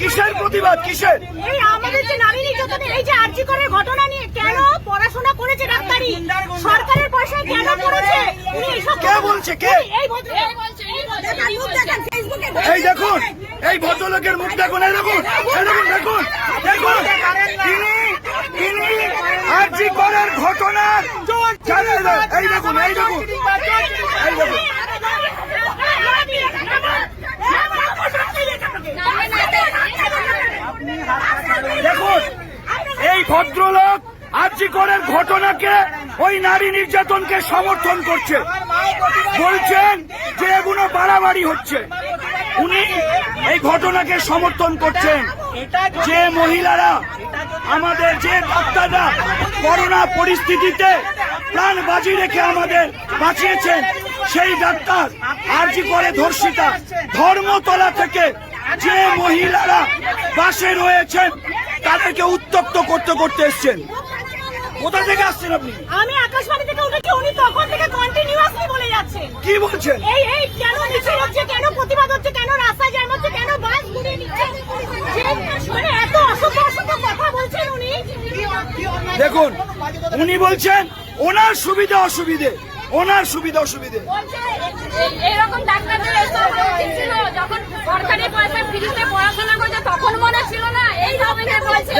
কিসের প্রতিবাদ? কিসের? এই আমাদের যে নারী নির্যাতনের এই যে আর্জি করে ঘটনা নিয়ে কেন পড়াশোনা করেছে ডাক্তারি? সরকারের পয়সায় কেন করেছে? কে বলছে, কে? এই ভদ্র এই দেখেন এই ভদ্রলোকের মুখ দেখুন এই দেখুন দেখুন দেখুন দেখুন। তিনি তিনি আরজি করার ঘটনার জানেন না? এই দেখুন এই দেখুন এই দেখুন। ভদ্রলোক আরজি করার ঘটনাকে ওই নারী নির্যাতনকে সমর্থন করছে। বলছেন যে এগুলো বাড়াবাড়ি হচ্ছে। উনি এই ঘটনাকে সমর্থন করছেন যে মহিলারা আমাদের যে ডাক্তাররা করোনা পরিস্থিতিতে প্রাণ বাজি রেখে আমাদের বাঁচিয়েছেন, সেই ডাক্তার আরজি করে ধর্ষিতা ধর্মতলা থেকে যে মহিলারা বাসে রয়েছেন তাদেরকে উত্তপ্ত করতে করতে এসছেন। কোথা থেকে আসছেন আপনি? আমি আকাশবাণী থেকে উঠেছি উনি তখন থেকে কন্টিনিউয়াসলি বলে যাচ্ছেন। কি বলছেন? এই এই কেন মিছিল হচ্ছে কেন প্রতিবাদ হচ্ছে কেন রাস্তায় জ্যাম হচ্ছে কেন বাস ঘুরিয়ে নিচ্ছে? মানে এত অসভ্য অসভ্য কথা বলছেন উনি। দেখুন উনি বলছেন ওনার সুবিধা অসুবিধে ওনার সুবিধা অসুবিধে। এরকম ডাক্তারদের ছিল যখন সরকারি পয়সা ফ্রিতে পড়াশোনা করছে তখন মনে ছিল না এই রকমকে বলছে দেখুন, দেখুন। এই যে, এই যে, দেখুন যার দিকে- এই যে, এই যে, নামিয়ে দিন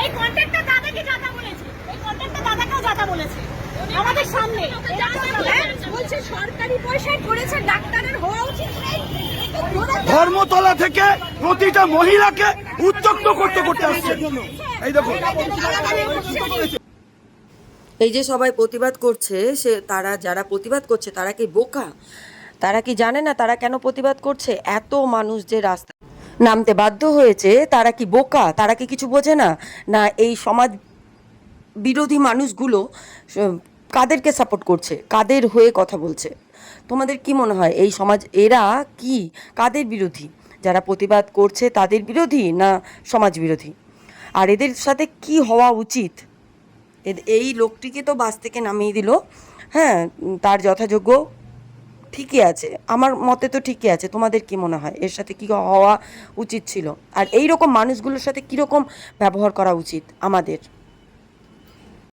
এই কন্ট্রাক্টর দাদাকে যাতা বলেছে। এই কন্ট্রাক্টর দাদাকেও যাতা বলেছে। আমাদের সামনে। হ্যাঁ? বলছে সরকারি পয়সায় করেছে ডাক্তারের হওয়া উচিত ধর্মতলা থেকে প্রতিটা মহিলাকে উত্তক্ত করতে করতে আসছে। এই দেখুন। এই যে সবাই প্রতিবাদ করছে সে তারা যারা প্রতিবাদ করছে তারা কি বোকা? তারা কি জানে না তারা কেন প্রতিবাদ করছে? এত মানুষ যে রাস্তা নামতে বাধ্য হয়েছে, তারা কি বোকা? তারা কি কিছু বোঝে না? না, এই সমাজ বিরোধী মানুষগুলো কাদেরকে সাপোর্ট করছে? কাদের হয়ে কথা বলছে? তোমাদের কি মনে হয় এই সমাজ, এরা কি? কাদের বিরোধী? যারা প্রতিবাদ করছে তাদের বিরোধী না সমাজ বিরোধী? আর এদের সাথে কি হওয়া উচিত? এই লোকটিকে তো বাস থেকে নামিয়ে দিল। হ্যাঁ তার যথাযোগ্য ঠিকই আছে। আমার মতে তো ঠিকই আছে। তোমাদের কি মনে হয়? এর সাথে কি হওয়া উচিত ছিল? আর এই রকম মানুষগুলোর সাথে কীরকম ব্যবহার করা উচিত আমাদের?